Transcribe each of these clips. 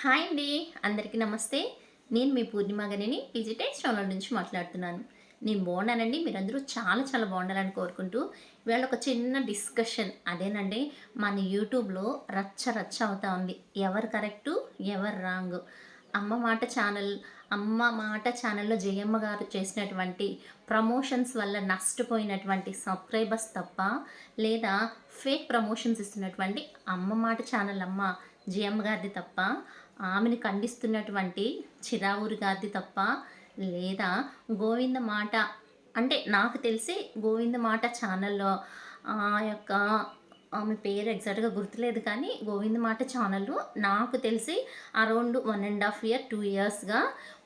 Hi అండి. అందరికీ నమస్తే. నేను మీ పూర్ణిమ గనిని డిజిటల్ ఛానల్ నుంచి మాట్లాడుతున్నాను. నేను బాగున్నానండి. మీరందరూ చాలా చాలా బాగుండాలని కోరుకుంటూ ఇవాళ ఒక చిన్న డిస్కషన్. అదేనండి మన యూట్యూబ్లో రచ్చ రచ్చ అవుతా ఉంది. ఎవరు కరెక్టు ఎవరు రాంగ్? అమ్మ మాట ఛానల్ అమ్మ మాట ఛానల్లో జయమ్మ గారు చేసినటువంటి ప్రమోషన్స్ వల్ల నష్టపోయినటువంటి సబ్స్క్రైబర్స్ తప్ప లేదా ఫేక్ ప్రమోషన్స్ ఇస్తున్నటువంటి అమ్మ మాట ఛానల్ అమ్మ జిఎం గారిది తప్ప ఆమెను ఖండిస్తున్నటువంటి చిరావూరి గారిది తప్ప లేదా గోవింద మాట అంటే నాకు తెలిసి గోవింద మాట ఛానల్లో ఆ యొక్క ఆమె పేరు ఎగ్జాక్ట్గా గుర్తులేదు కానీ గోవింద మాట ఛానల్ నాకు తెలిసి around one and half year two ఇయర్స్గా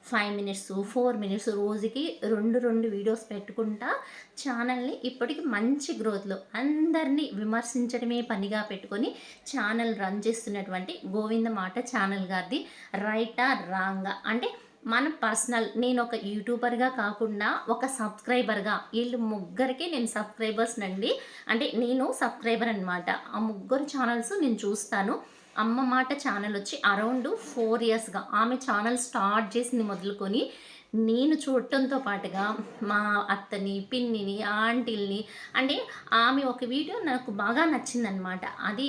ఫైవ్ మినిట్స్ ఫోర్ మినిట్స్ రోజుకి రెండు రెండు వీడియోస్ పెట్టుకుంటా ఛానల్ని ఇప్పటికి మంచి గ్రోత్లో అందరినీ విమర్శించడమే పనిగా పెట్టుకొని ఛానల్ రన్ చేస్తున్నటువంటి గోవింద మాట ఛానల్ గారిది. రైటా రాంగా అంటే మన పర్సనల్ నేను ఒక యూట్యూబర్గా కాకుండా ఒక సబ్స్క్రైబర్గా వీళ్ళు ముగ్గురికి నేను సబ్స్క్రైబర్స్ నండి. అంటే నేను సబ్స్క్రైబర్ అనమాట ఆ ముగ్గురు ఛానల్స్ నేను చూస్తాను. అమ్మ మాట ఛానల్ వచ్చి అరౌండ్ ఫోర్ ఇయర్స్గా ఆమె ఛానల్ స్టార్ట్ చేసింది మొదలుకొని నేను చూడటంతో పాటుగా మా అత్తని పిన్నిని ఆంటీల్ని అంటే ఆమె ఒక వీడియో నాకు బాగా నచ్చిందనమాట అది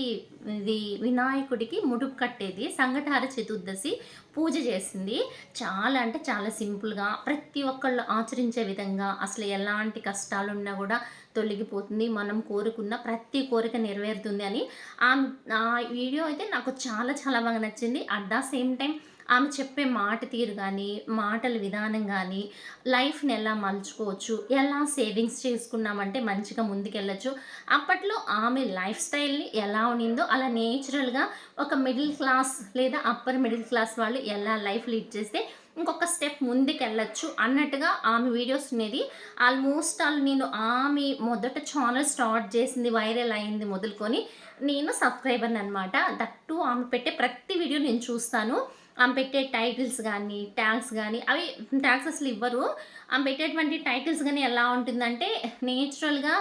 ఇది వినాయకుడికి ముడుపు కట్టేది సంఘటార చతుర్దశి పూజ చేసింది. చాలా అంటే చాలా సింపుల్గా ప్రతి ఒక్కళ్ళు ఆచరించే విధంగా అసలు ఎలాంటి కష్టాలున్నా కూడా తొలగిపోతుంది. మనం కోరుకున్న ప్రతి కోరిక నెరవేరుతుంది అని ఆ వీడియో అయితే నాకు చాలా చాలా బాగా నచ్చింది. అట్ ద సేమ్ టైం ఆమె చెప్పే మాట తీరు కానీ మాటల విధానం కానీ లైఫ్ని ఎలా మలుచుకోవచ్చు ఎలా సేవింగ్స్ చేసుకున్నామంటే మంచిగా ముందుకెళ్ళచ్చు. అప్పట్లో ఆమె లైఫ్ స్టైల్ని ఎలా ఉన్నిందో అలా నేచురల్గా ఒక మిడిల్ క్లాస్ లేదా అప్పర్ మిడిల్ క్లాస్ వాళ్ళు ఎలా లైఫ్ లీడ్ చేస్తే ఇంకొక స్టెప్ ముందుకెళ్ళచ్చు అన్నట్టుగా ఆమె వీడియోస్ ఉండేది ఆల్మోస్ట్ ఆల్ నేను ఆమె మొదట ఛానల్ స్టార్ట్ చేసింది వైరల్ అయింది మొదలుకొని నేను సబ్స్క్రైబర్ని అనమాట దట్టు ఆమె పెట్టే ప్రతి వీడియో నేను చూస్తాను. ఆమె పెట్టే టైటిల్స్ కానీ ట్యాగ్స్ కానీ అవి ట్యాగ్స్ అసలు ఇవ్వరు. ఆమె పెట్టేటువంటి టైటిల్స్ కానీ ఎలా ఉంటుందంటే నేచురల్గా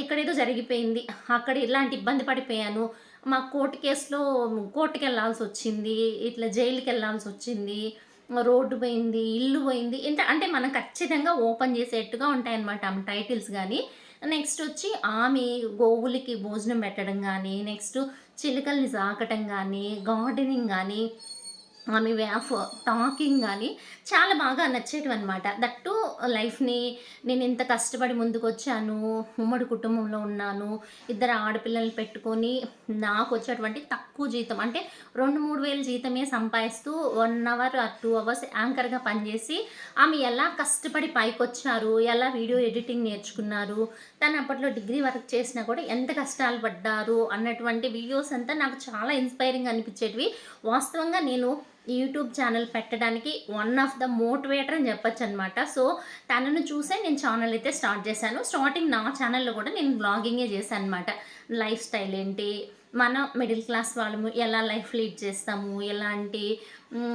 ఇక్కడేదో జరిగిపోయింది. అక్కడ ఇలాంటి ఇబ్బంది పడిపోయాను. మా కోర్టు కేసులో కోర్టుకి వెళ్ళాల్సి వచ్చింది ఇట్లా జైలుకి వెళ్ళాల్సి వచ్చింది రోడ్డు పోయింది ఇల్లు పోయింది ఇంత అంటే మనం ఖచ్చితంగా ఓపెన్ చేసేట్టుగా ఉంటాయన్నమాట ఆమె టైటిల్స్ కానీ నెక్స్ట్ వచ్చి ఆమె గోవులకి భోజనం పెట్టడం కానీ నెక్స్ట్ చిలుకల్ని సాకటం కానీ గార్డెనింగ్ కానీ ఆమె వే ఆఫ్ టాకింగ్ కానీ చాలా బాగా నచ్చేటివి అనమాట దట్టు లైఫ్ని నేను ఇంత కష్టపడి ముందుకు వచ్చాను ఉమ్మడి కుటుంబంలో ఉన్నాను ఇద్దరు ఆడపిల్లల్ని పెట్టుకొని నాకు వచ్చేటువంటి తక్కువ జీతం అంటే రెండు మూడు వేల జీతమే సంపాదిస్తూ one hour or two hours యాంకర్గా పనిచేసి ఆమె ఎలా కష్టపడి పైకి వచ్చారు ఎలా వీడియో ఎడిటింగ్ నేర్చుకున్నారు తను అప్పట్లో డిగ్రీ వర్క్ చేసినా కూడా ఎంత కష్టాలు పడ్డారు అన్నటువంటి వీడియోస్ అంతా నాకు చాలా ఇన్స్పైరింగ్ అనిపించేటివి. వాస్తవంగా నేను యూట్యూబ్ ఛానల్ పెట్టడానికి వన్ ఆఫ్ ద మోటివేటర్ అని చెప్పొచ్చు అనమాట సో తనను చూసే నేను ఛానల్ అయితే స్టార్ట్ చేశాను. స్టార్టింగ్ నా ఛానల్లో కూడా నేను బ్లాగింగే చేశాను అనమాట లైఫ్ స్టైల్ ఏంటి? మన మిడిల్ క్లాస్ వాళ్ళము ఎలా లైఫ్ లీడ్ చేస్తాము? ఎలాంటి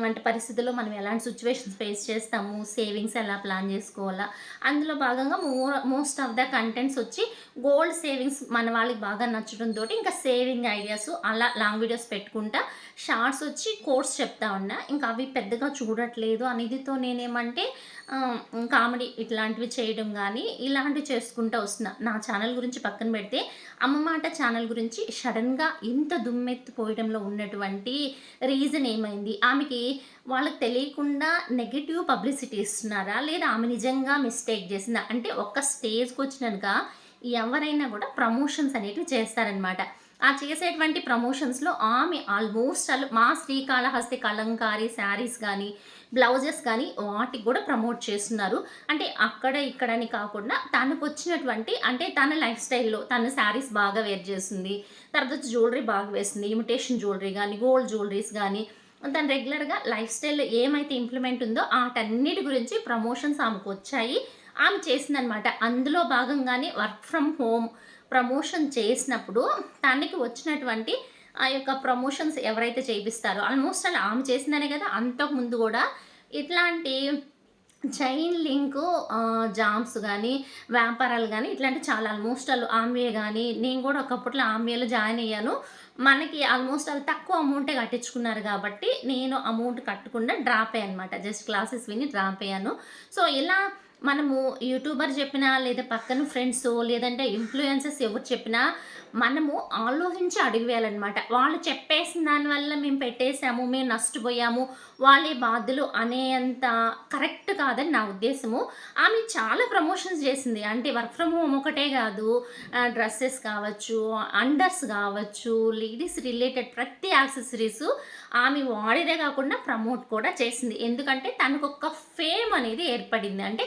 అంటే పరిస్థితుల్లో మనం ఎలాంటి సిచ్యువేషన్స్ ఫేస్ చేస్తాము? సేవింగ్స్ ఎలా ప్లాన్ చేసుకోవాలా? అందులో భాగంగా mo most of the contents వచ్చి గోల్డ్ సేవింగ్స్ మన వాళ్ళకి బాగా నచ్చడంతో ఇంకా సేవింగ్ ఐడియాస్ అలా లాంగ్ వీడియోస్ పెట్టుకుంటా షార్ట్స్ వచ్చి కోర్స్ చెప్తా ఉన్నా. ఇంకా అవి పెద్దగా చూడట్లేదు. అనేదితో నేనేమంటే కామెడీ ఇట్లాంటివి చేయడం కానీ ఇలాంటివి చేసుకుంటూ వస్తున్నా. నా ఛానల్ గురించి పక్కన పెడితే అమ్మ మాట ఛానల్ గురించి సడన్గా ఇంత దుమ్మెత్తిపోయడంలో ఉన్నటువంటి రీజన్ ఏమైంది? ఆమెకి వాళ్ళకి తెలియకుండా నెగిటివ్ పబ్లిసిటీ ఇస్తున్నారా? లేదా ఆమె నిజంగా మిస్టేక్ చేసిందా? అంటే ఒక్క స్టేజ్కి వచ్చినాక ఎవరైనా కూడా ప్రమోషన్స్ అనేటివి చేస్తారనమాట ఆ చేసేటువంటి ప్రమోషన్స్లో ఆమె ఆల్మోస్ట్ మా శ్రీకాళహస్తి కలంకారీ శారీస్ కానీ బ్లౌజెస్ కానీ వాటికి కూడా ప్రమోట్ చేస్తున్నారు. అంటే అక్కడ ఇక్కడని కాకుండా తనకు వచ్చినటువంటి అంటే తన లైఫ్ స్టైల్లో తన శారీస్ బాగా వేర్ చేస్తుంది. తర్వాత జ్యువెలరీ బాగా వేస్తుంది. ఇమిటేషన్ జ్యువెలరీ కానీ గోల్డ్ జ్యువెలరీస్ కానీ తను రెగ్యులర్గా లైఫ్ స్టైల్లో ఏమైతే ఇంప్లిమెంట్ ఉందో వాటన్నిటి గురించి ప్రమోషన్స్ ఆమెకు వచ్చాయి. ఆమె చేసిందనమాట అందులో భాగంగానే వర్క్ ఫ్రమ్ హోమ్ ప్రమోషన్ చేసినప్పుడు తనకి వచ్చినటువంటి ఆ యొక్క ప్రమోషన్స్ ఎవరైతే చేయిస్తారో ఆల్మోస్ట్ అలా ఆమె చేసిందనే కదా. అంతకుముందు కూడా ఇట్లాంటి చైన్ లింకు జామ్స్ కానీ వ్యాపారాలు కానీ ఇట్లాంటి చాలా ఆల్మోస్ట్ ఆమె ఆమ్వే నేను కూడా ఒకప్పట్లో ఆమ్వేలో జాయిన్ అయ్యాను. మనకి ఆల్మోస్ట్ ఆల్ తక్కువ అమౌంటే కట్టించుకున్నారు కాబట్టి నేను అమౌంట్ కట్టకుండా డ్రాప్ అయ్యాననమాట. జస్ట్ క్లాసెస్ విని డ్రాప్ అయ్యాను. సో, ఇలా మనము యూట్యూబర్ చెప్పినా, లేదా పక్కన ఫ్రెండ్స్ లేదంటే ఇన్ఫ్లుయెన్సెస్ ఎవరు చెప్పినా, మనము ఆలోచించి అడిగివేయాలన్నమాట వాళ్ళు చెప్పేసిన దానివల్ల మేము పెట్టేసాము, మేము నష్టపోయాము, వాళ్ళే బాధలు అనేంత కరెక్ట్ కాదని నా ఉద్దేశము. ఆమె చాలా ప్రమోషన్స్ చేసింది. అంటే వర్క్ ఫ్రమ్ హోమ్ ఒకటే కాదు డ్రెస్సెస్ కావచ్చు, అండర్స్ కావచ్చు లేడీస్ రిలేటెడ్ ప్రతి యాక్సెసరీస్ ఆమె వాడేదే కాకుండా ప్రమోట్ కూడా చేసింది. ఎందుకంటే తనకు ఒక ఫేమ్ అనేది ఏర్పడింది. అంటే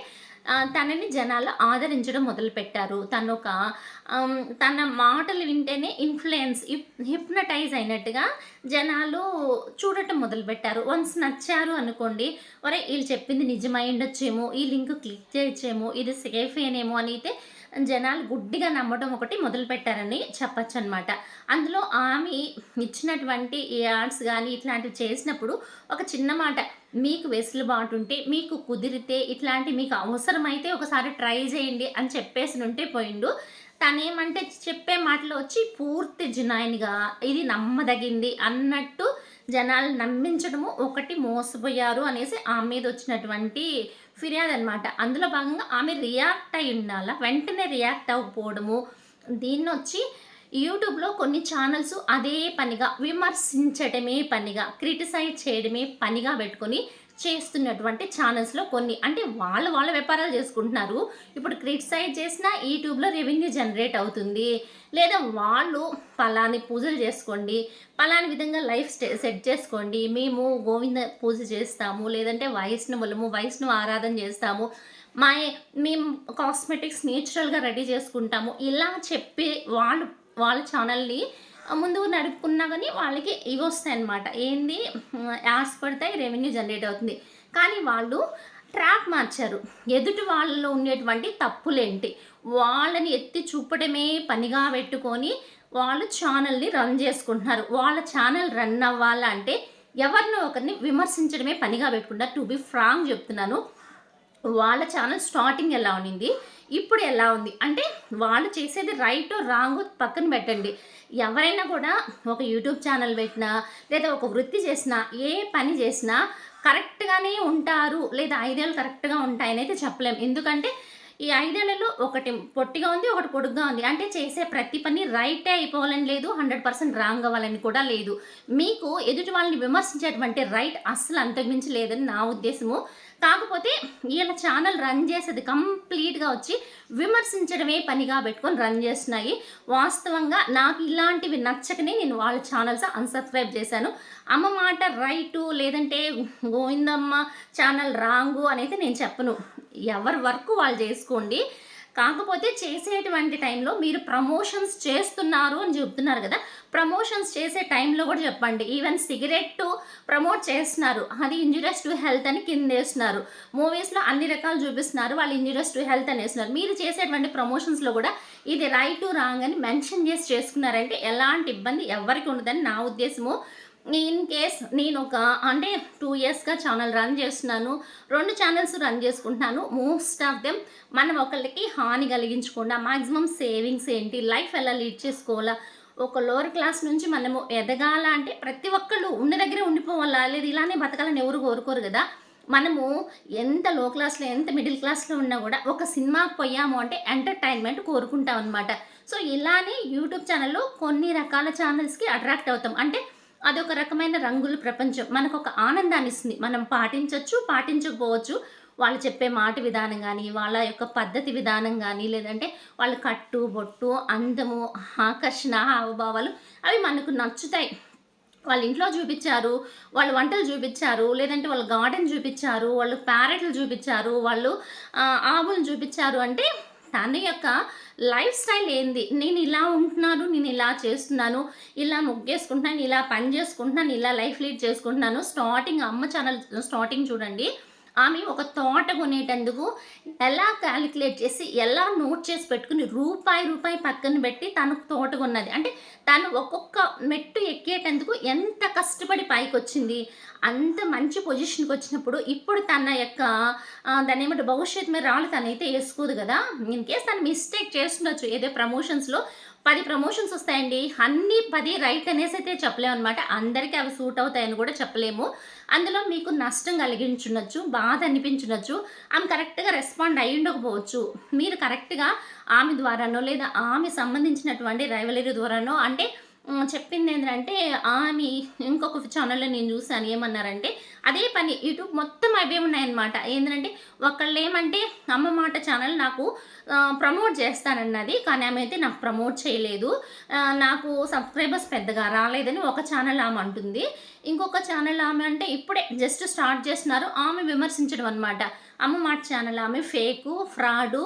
తనని జనాలు ఆదరించడం మొదలుపెట్టారు. తనొక ఒక తన మాటలు వింటేనే ఇన్‌ఫ్లుయెన్స్ హిప్ హిప్నటైజ్ అయినట్టుగా జనాలు చూడటం మొదలుపెట్టారు. వన్స్ నచ్చారు అనుకోండి, ఒరేయ్! వీళ్ళు చెప్పింది నిజమయ్యుండొచ్చేమో, ఈ లింక్ క్లిక్ చేయొచ్చేమో, ఇది సేఫేనేమో అని అయితే జనాలు గుడ్డిగా నమ్మడం ఒకటి మొదలుపెట్టారని చెప్పొచ్చనమాట. అందులో ఆమె ఇచ్చినటువంటి యాడ్స్ కానీ ఇట్లాంటివి చేసినప్పుడు ఒక చిన్న మాట, మీకు వెసులుబాటు ఉంటే మీకు కుదిరితే, ఇట్లాంటి మీకు అవసరమైతే ఒకసారి ట్రై చేయండి అని చెప్పేసి ఉంటే పోయిండు. తనేమంటే చెప్పే మాటలు వచ్చి పూర్తి జునాయిన్గా ఇది నమ్మదగింది అన్నట్టు జనాలు నమ్మించడము, ఒకటి మోసపోయారు అనేసి ఆమె మీద వచ్చినటువంటి ఫిర్యాదు అనమాట అందులో భాగంగా ఆమె రియాక్ట్ అయి అయ్యుండాల. వెంటనే రియాక్ట్ అవ్వకపోవడము, దీన్నొచ్చి యూట్యూబ్‌లో కొన్ని ఛానల్స్ అదే పనిగా విమర్శించడమే పనిగా, క్రిటిసైజ్ చేయడమే పనిగా పెట్టుకొని చేస్తున్నటువంటి ఛానల్స్లో కొన్ని. అంటే వాళ్ళు వాళ్ళ వ్యాపారాలు చేసుకుంటున్నారు. ఇప్పుడు క్రిటిసైజ్ చేసినా యూట్యూబ్‌లో రెవెన్యూ జనరేట్ అవుతుంది. లేదా వాళ్ళు పలాని పూజలు చేసుకోండి, పలాని విధంగా లైఫ్ సెట్ చేసుకోండి. మేము గోవింద పూజ చేస్తాము, లేదంటే వైష్ణవులము, వైష్ణవ ఆరాధన చేస్తాము. మా మేము కాస్మెటిక్స్ నేచురల్‌గా రెడీ చేసుకుంటాము. ఇలా చెప్పి వాళ్ళు వాళ్ళ ఛానల్ని ముందుకు నడుపుకున్నా కానీ వాళ్ళకి ఇగ వస్తాయి అన్నమాట ఏంది యాడ్స్ పడతాయి, రెవెన్యూ జనరేట్ అవుతుంది. కానీ వాళ్ళు ట్రాక్ మార్చారు. ఎదుటి వాళ్ళలో ఉండేటువంటి తప్పులేంటి, వాళ్ళని ఎత్తి చూపడమే పనిగా పెట్టుకొని వాళ్ళు ఛానల్ని రన్ చేసుకుంటున్నారు. వాళ్ళ ఛానల్ రన్ అవ్వాలంటే ఎవరినో ఒకరిని విమర్శించడమే పనిగా పెట్టుకుంటారు. టు బి ఫ్రాంక్ చెప్తున్నాను. వాళ్ళ ఛానల్ స్టార్టింగ్ ఎలా ఉండింది, ఇప్పుడు ఎలా ఉంది. అంటే వాళ్ళు చేసేది రైట్ రాంగ్ పక్కన పెట్టండి. ఎవరైనా కూడా ఒక యూట్యూబ్ ఛానల్ పెట్టినా, లేదా ఒక వృత్తి చేసినా, ఏ పని చేసినా కరెక్ట్‌గానే ఉంటారు. లేదా ఐదేళ్ళు కరెక్ట్‌గా ఉంటాయనైతే చెప్పలేం. ఎందుకంటే ఈ ఐదేళ్ళలో ఒకటి పొట్టిగా ఉంది, ఒకటి పొడుగ్గా ఉంది. అంటే చేసే ప్రతి పని రైటే అయిపోవాలని లేదు, 100% రాంగ్ అవ్వాలని కూడా లేదు. మీకు ఎదుటి వాళ్ళని విమర్శించేటువంటి రైట్ అస్సలు అంతకుమించి లేదని నా ఉద్దేశము. కాకపోతే వీళ్ళ ఛానల్ రన్ చేసేది కంప్లీట్‌గా వచ్చి విమర్శించడమే పనిగా పెట్టుకొని రన్ చేస్తున్నాయి. వాస్తవంగా నాకు ఇలాంటివి నచ్చకనే నేను వాళ్ళ ఛానల్స్ అన్‌సబ్‌స్క్రైబ్ చేశాను. అమ్మ మాట రైటు, లేదంటే గోవిందమ్మ ఛానల్ రాంగు అనైతే నేను చెప్పను. ఎవరి వర్క్ వాళ్ళు చేసుకోండి. కాకపోతే చేసేటువంటి టైంలో మీరు ప్రమోషన్స్ చేస్తున్నారు అని చెప్తున్నారు కదా! ప్రమోషన్స్ చేసే టైంలో కూడా చెప్పండి. ఈవెన్ సిగరెట్టు ప్రమోట్ చేస్తున్నారు. అది ఇంజూరియస్ టు హెల్త్ అని కింద వేస్తున్నారు మూవీస్‌లో అన్ని రకాలు చూపిస్తున్నారు. వాళ్ళు ఇంజూరియస్ టు హెల్త్ అనేస్తున్నారు. మీరు చేసేటువంటి ప్రమోషన్స్‌లో కూడా ఇది రైట్ టు రాంగ్ అని మెన్షన్ చేసి చేసుకున్నారంటే ఎలాంటి ఇబ్బంది ఎవరికి ఉండదని నా ఉద్దేశము. ఇన్ కేస్ నేను ఒక అంటే టూ ఇయర్స్‌గా ఛానల్ రన్ చేస్తున్నాను. రెండు ఛానల్స్ రన్ చేసుకుంటున్నాను. మోస్ట్ ఆఫ్ దెమ్ మనం ఒకళ్ళకి హాని కలిగించకుండా మాక్సిమం సేవింగ్స్ ఏంటి, లైఫ్ ఎలా లీడ్ చేసుకోవాలా, ఒక లోవర్ క్లాస్ నుంచి మనము ఎదగాల అంటే ప్రతి ఒక్కళ్ళు ఉన్న దగ్గరే ఉండిపోవాలా, లేదు ఇలానే బతకాలని ఎవరు కోరుకోరు కదా! మనము ఎంత లో క్లాస్‌లో, ఎంత మిడిల్ క్లాస్‌లో ఉన్నా కూడా ఒక సినిమాకి పోయాము అంటే ఎంటర్‌టైన్‌మెంట్ కోరుకుంటాం అనమాట. సో, ఇలానే యూట్యూబ్ ఛానల్లో కొన్ని రకాల ఛానల్స్కి అట్రాక్ట్ అవుతాం. అంటే అదొక రకమైన రంగుల ప్రపంచం. మనకొక ఆనందాన్నిస్తుంది. మనం పాటించవచ్చు పాటించకపోవచ్చు. వాళ్ళు చెప్పే మాట విధానం కానీ వాళ్ళ యొక్క పద్ధతి విధానం కానీ లేదంటే వాళ్ళ కట్టు, బొట్టు, అందము, ఆకర్షణ, హావభావాలు అవి మనకు నచ్చుతాయి. వాళ్ళ ఇంట్లో చూపించారు వాళ్ళు వంటలు చూపించారు లేదంటే వాళ్ళ గార్డెన్ చూపించారు వాళ్ళు ప్యారెట్లు చూపించారు వాళ్ళు ఆవులను చూపించారు అంటే తన యొక్క లైఫ్ స్టైల్ ఏంది, నేను ఇలా ఉంటున్నాను, నేను ఇలా చేస్తున్నాను, ఇలా ముగ్గేసుకుంటున్నాను, ఇలా పని చేసుకుంటున్నాను, ఇలా లైఫ్ లీడ్ చేసుకుంటున్నాను. స్టార్టింగ్ అమ్మ ఛానల్ స్టార్టింగ్ చూడండి. ఆమె ఒక తోట కొనేటందుకు ఎలా క్యాలిక్యులేట్ చేసి ఎలా నోట్ చేసి పెట్టుకుని రూపాయి రూపాయి పక్కన పెట్టి తనకు తోట కొన్నది. అంటే తను ఒక్కొక్క మెట్టు ఎక్కేటందుకు ఎంత కష్టపడి పైకి వచ్చింది అంత మంచి పొజిషన్కి వచ్చినప్పుడు ఇప్పుడు తన యొక్క దాని ఏమంటే భవిష్యత్తు మీద రాళ్ళు తనైతే వేసుకోదు కదా. ఇన్ కేస్ తను మిస్టేక్ చేస్తుండొచ్చు ఏదో ప్రమోషన్స్లో పది ప్రమోషన్స్ వస్తాయండి. అన్ని పది రైట్ అనేసి అయితే చెప్పలేము అనమాట అందరికీ అవి సూట్ అవుతాయని కూడా చెప్పలేము. అందులో మీకు నష్టం కలిగించుండొచ్చు బాధ అనిపించుండొచ్చు ఆమె కరెక్ట్గా రెస్పాండ్ అయ్యి ఉండకపోవచ్చు మీరు కరెక్ట్గా ఆమె ద్వారానో లేదా ఆమె సంబంధించినటువంటి రైవలరీ ద్వారానో అంటే చెప్పింది ఏంటంటే ఆమె ఇంకొక ఛానల్లో నేను చూశాను ఏమన్నారంటే అదే పని యూట్యూబ్ మొత్తం అవే ఉన్నాయన్నమాట. ఏంటంటే ఒకళ్ళు ఏమంటే అమ్మ మాట ఛానల్ నాకు ప్రమోట్ చేస్తానన్నది కానీ ఆమె అయితే నాకు ప్రమోట్ చేయలేదు. నాకు సబ్స్క్రైబర్స్ పెద్దగా రాలేదని ఒక ఛానల్ ఆమె అంటుంది. ఇంకొక ఛానల్ ఆమె అంటే ఇప్పుడే జస్ట్ స్టార్ట్ చేస్తున్నారు ఆమె విమర్శించడం అనమాట అమ్మ మాట ఛానల్ ఆమె ఫేకు ఫ్రాడు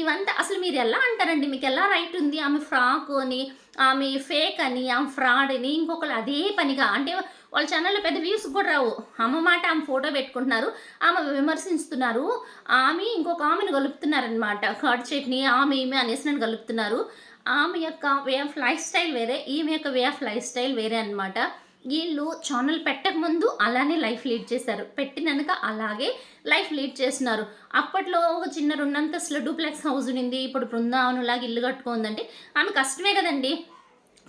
ఇవంతా అసలు మీరు ఎలా అంటారండి? మీకు ఎలా రైట్ ఉంది? ఆమె ఫ్రాక్ అని ఆమె ఫేక్ అని ఆమె ఫ్రాడ్ అని ఇంకొకరు అదే పనిగా అంటే వాళ్ళ ఛానల్లో పెద్ద వ్యూస్ కూడా రావు. అమ్మ మాట ఆమె ఫోటో పెట్టుకుంటున్నారు ఆమె విమర్శిస్తున్నారు ఆమె ఇంకొక ఆమెను కలుపుతున్నారనమాట కర్డ్ చట్నీ ఆమె ఈమె అనేసి నన్ను కలుపుతున్నారు ఆమె యొక్క వే ఆఫ్ లైఫ్ స్టైల్ వేరే ఈమె యొక్క వే ఆఫ్ లైఫ్ స్టైల్ వేరే అనమాట వీళ్ళు ఛానల్ పెట్టకముందు అలానే లైఫ్ లీడ్ చేశారు. పెట్టినాక అలాగే లైఫ్ లీడ్ చేస్తున్నారు. అప్పట్లో ఒక చిన్న రెండంతస్తుల డూప్లెక్స్ హౌస్ ఉండింది ఇప్పుడు బృందావనంలాగా ఇల్లు కట్టుకుందంటే ఆమె కష్టమే కదండి.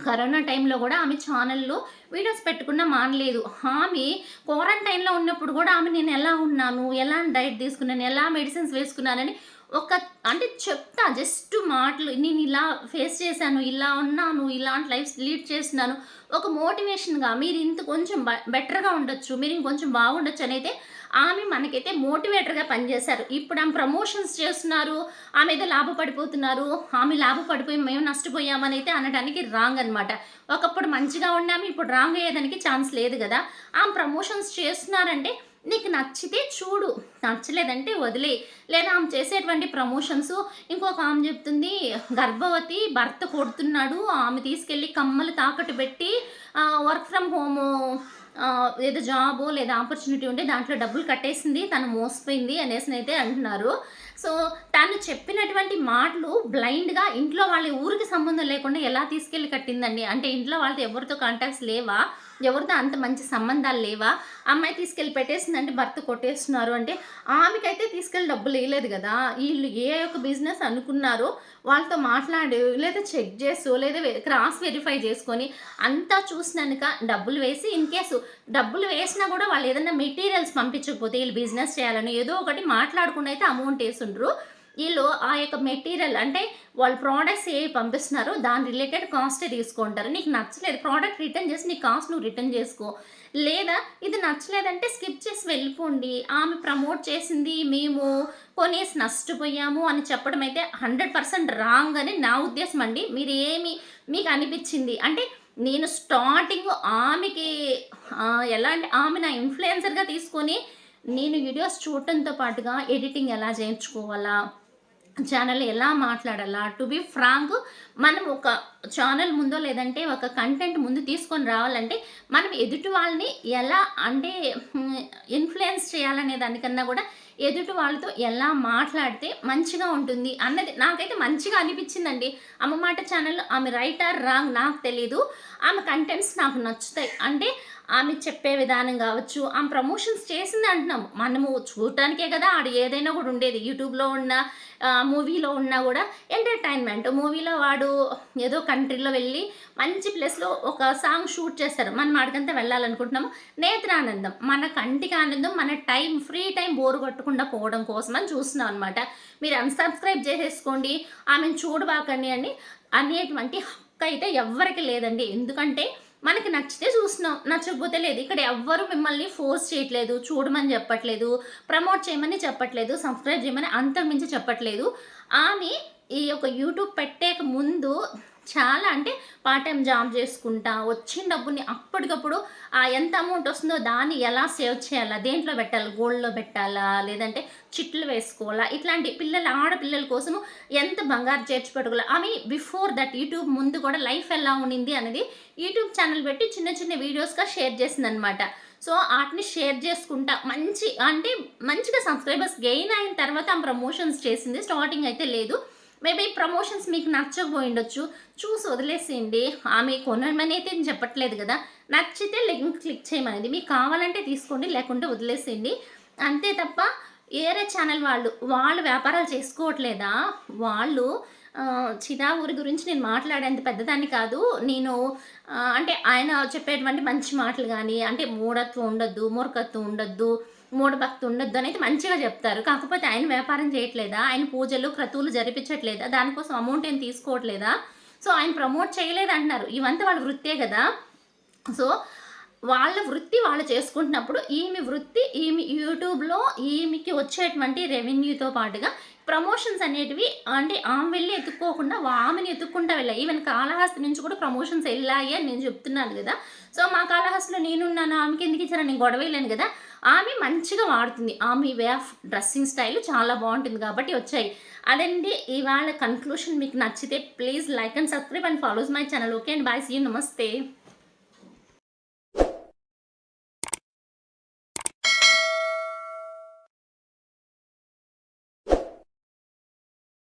కరోనా టైంలో కూడా ఆమె ఛానల్లో వీడియోస్ పెట్టుకున్నా మానలేదు. ఆమె క్వారంటైన్లో ఉన్నప్పుడు కూడా ఆమె నేను ఎలా ఉన్నాను? ఎలా డైట్ తీసుకున్నాను? ఎలా మెడిసిన్స్ వేసుకున్నానని ఒక అంటే చెప్తా జస్ట్ మాటలు నేను ఇలా ఫేస్ చేశాను ఇలా ఉన్నాను ఇలాంటి లైఫ్ లీడ్ చేస్తున్నాను ఒక మోటివేషన్గా మీరు ఇంత కొంచెం బెటర్గా ఉండొచ్చు మీరు ఇంకొంచెం బాగుండొచ్చు అని అయితే ఆమె మనకైతే మోటివేటర్గా పనిచేశారు. ఇప్పుడు ఆమె ప్రమోషన్స్ చేస్తున్నారు. ఆమె ఏదో లాభపడిపోతున్నారు. ఆమె లాభపడిపోయి మేము నష్టపోయామని అయితే అనడానికి రాంగ్ అనమాట ఒకప్పుడు మంచిగా ఉన్నాము ఇప్పుడు రాంగ్ అయ్యేదానికి ఛాన్స్ లేదు కదా. ఆమె ప్రమోషన్స్ చేస్తున్నారంటే నీకు నచ్చితే చూడు. నచ్చలేదంటే వదిలే లేదా ఆమె చేసేటువంటి ప్రమోషన్స్ ఇంకొక ఆమె చెప్తుంది గర్భవతి భర్త కొడుతున్నాడు. ఆమె తీసుకెళ్ళి కమ్మలు తాకట్టు పెట్టి వర్క్ ఫ్రమ్ హోము ఏదో జాబో లేదా ఆపర్చునిటీ ఉంటే దాంట్లో డబ్బులు కట్టేసింది తను మోసపోయింది అనేసి అయితే అంటున్నారు. సో తను చెప్పినటువంటి మాటలు బ్లైండ్గా ఇంట్లో వాళ్ళ ఊరికి సంబంధం లేకుండా ఎలా తీసుకెళ్ళి కట్టిందండి? అంటే ఇంట్లో వాళ్ళతో ఎవరితో కాంటాక్ట్స్ లేవా? ఎవరితో అంత మంచి సంబంధాలు లేవా? అమ్మాయి తీసుకెళ్ళి పెట్టేసిందంటే భర్త కొట్టేస్తున్నారు అంటే ఆమెకైతే తీసుకెళ్ళి డబ్బులు వేయలేదు కదా. వీళ్ళు ఏ యొక్క బిజినెస్ అనుకున్నారో వాళ్ళతో మాట్లాడి లేదా చెక్ చేసో లేదా క్రాస్ వెరిఫై చేసుకొని అంతా చూసినాక డబ్బులు వేసి ఇన్ కేసు డబ్బులు వేసినా కూడా వాళ్ళు ఏదైనా మెటీరియల్స్ పంపించకపోతే వీళ్ళు బిజినెస్ చేయాలని ఏదో ఒకటి మాట్లాడకుండా అయితే అమౌంట్ వేసుండ్రు. వీళ్ళు ఆ యొక్క మెటీరియల్ అంటే వాళ్ళు ప్రోడక్ట్స్ ఏవి పంపిస్తున్నారో దాని రిలేటెడ్ కాస్టే తీసుకుంటారు. నీకు నచ్చలేదు ప్రోడక్ట్ రిటర్న్ చేసి నీ కాస్ట్ నువ్వు రిటర్న్ చేసుకో. లేదా ఇది నచ్చలేదంటే స్కిప్ చేసి వెళ్ళిపోండి. ఆమె ప్రమోట్ చేసింది మేము కొనేసి నష్టపోయాము అని చెప్పడం అయితే హండ్రెడ్ పర్సెంట్ రాంగ్ అని నా ఉద్దేశం అండి. మీరు ఏమి మీకు అనిపించింది? అంటే నేను స్టార్టింగ్ ఆమెకి ఎలా అంటే ఆమె నా ఇన్ఫ్లుయెన్సర్గా తీసుకొని నేను వీడియోస్ చూడటంతో పాటుగా ఎడిటింగ్ ఎలా చేయించుకోవాలా? ఛానల్ ఎలా మాట్లాడాలా? టు బి ఫ్రాంక్ మనం ఒక ఛానల్ ముందో లేదంటే ఒక కంటెంట్ ముందు తీసుకొని రావాలంటే మనం ఎదుటి వాళ్ళని ఎలా అంటే ఇన్ఫ్లుయెన్స్ చేయాలనే దానికన్నా కూడా ఎదుటి వాళ్ళతో ఎలా మాట్లాడితే మంచిగా ఉంటుంది అన్నది నాకైతే మంచిగా అనిపించిందండి. అమ్మ మాట ఛానల్ ఆమె రైట్ ఆర్ రాంగ్ నాకు తెలీదు. ఆమె కంటెంట్స్ నాకు నచ్చుతాయి. అంటే ఆమె చెప్పే విధానం కావచ్చు ఆమె ప్రమోషన్స్ చేసింది అంటున్నాం మనము చూడటానికే కదా ఆడ ఏదైనా కూడా ఉండేది. యూట్యూబ్లో ఉన్న మూవీలో ఉన్నా కూడా ఎంటర్టైన్మెంట్. మూవీలో వాడు ఏదో కంట్రీలో వెళ్ళి మంచి ప్లేస్లో ఒక సాంగ్ షూట్ చేస్తారు. మనం ఆడికంతా వెళ్ళాలనుకుంటున్నాము. నేత్రానందం. మన కంటికి ఆనందం మన టైం ఫ్రీ టైం బోరు కొట్టకుండా పోవడం కోసం అని చూస్తున్నాం అనమాట మీరు అన్సబ్స్క్రైబ్ చేసేసుకోండి. ఆమెను చూడబాకండి అని అనేటువంటి హక్కు అయితే ఎవ్వరికి లేదండి. ఎందుకంటే మనకి నచ్చితే చూస్తున్నాం నచ్చకపోతే లేదు. ఇక్కడ ఎవ్వరు మిమ్మల్ని ఫోర్స్ చేయట్లేదు చూడమని చెప్పట్లేదు ప్రమోట్ చేయమని చెప్పట్లేదు సబ్స్క్రైబ్ చేయమని అంతకుమించి చెప్పట్లేదు. ఆమె ఈ యొక్క యూట్యూబ్ పెట్టేక ముందు చాలా అంటే పార్ట్ టైం జాబ్ చేసుకుంటా వచ్చిన డబ్బుని అప్పటికప్పుడు ఆ ఎంత అమౌంట్ వస్తుందో దాన్ని ఎలా సేవ్ చేయాలా? దేంట్లో పెట్టాలి? గోల్డ్లో పెట్టాలా? లేదంటే చిట్లు వేసుకోవాలా? ఇట్లాంటి పిల్లల ఆడపిల్లల కోసము ఎంత బంగారు చేర్చి పెట్టుకోవాలి? అవి బిఫోర్ దట్ యూట్యూబ్ ముందు కూడా లైఫ్ ఎలా ఉండింది అనేది యూట్యూబ్ ఛానల్ పెట్టి చిన్న చిన్న వీడియోస్గా షేర్ చేసింది అనమాట సో వాటిని షేర్ చేసుకుంటా. మంచి అంటే మంచిగా సబ్స్క్రైబర్స్ గెయిన్ అయిన తర్వాత ఆ ప్రమోషన్స్ చేసింది. స్టార్టింగ్ అయితే లేదు. మేబీ ప్రమోషన్స్ మీకు నచ్చకపోయి ఉండొచ్చు. చూసి వదిలేసేయండి. ఆమె కొనమని అయితే నేను చెప్పట్లేదు కదా. నచ్చితే లింక్ క్లిక్ చేయమనేది. మీకు కావాలంటే తీసుకోండి లేకుంటే వదిలేసేయండి. అంతే తప్ప వేరే ఛానల్ వాళ్ళు వాళ్ళు వ్యాపారాలు చేసుకోవట్లేదా? వాళ్ళు ఆ, ఊరి గురించి నేను మాట్లాడేంత పెద్దదాన్ని కాదు. నేను అంటే ఆయన చెప్పేటువంటి మంచి మాటలు కానీ అంటే మూఢత్వం ఉండొద్దు మూర్ఖత్వం ఉండొద్దు మూఢభక్తి ఉండొద్దు అనేది మంచిగా చెప్తారు. కాకపోతే ఆయన వ్యాపారం చేయట్లేదా? ఆయన పూజలు క్రతువులు జరిపించట్లేదా? దానికోసం అమౌంట్ ఏం తీసుకోవట్లేదా? సో ఆయన ప్రమోట్ చేయలేదంటున్నారు ఇవంతా వాళ్ళ వృత్తే కదా. సో వాళ్ళ వృత్తి వాళ్ళు చేసుకుంటున్నప్పుడు ఈమె వృత్తి ఈమె యూట్యూబ్లో ఈమెకి వచ్చేటువంటి రెవెన్యూతో పాటుగా ప్రమోషన్స్ అనేటివి అంటే ఆమె వెళ్ళి ఎత్తుక్కోకుండా ఆమెని ఎత్తుక్కుంటా వెళ్ళాయి ఈవెన్ కాళహస్తి నుంచి కూడా ప్రమోషన్స్ వెళ్ళాయి అని నేను చెప్తున్నాను కదా. సో మా కాళహస్తిలో నేనున్నాను ఆమెకి ఎందుకు ఇచ్చారని నేను గొడవ వెళ్ళాను కదా. ఆమె మంచిగా వాడుతుంది. ఆమె వే ఆఫ్ డ్రెస్సింగ్ స్టైల్ చాలా బాగుంటుంది కాబట్టి వచ్చాయి. అదండి ఇవాళ కన్క్లూషన్ మీకు నచ్చితే please like and subscribe and follows my channel. Okay and. Bye. See namaste.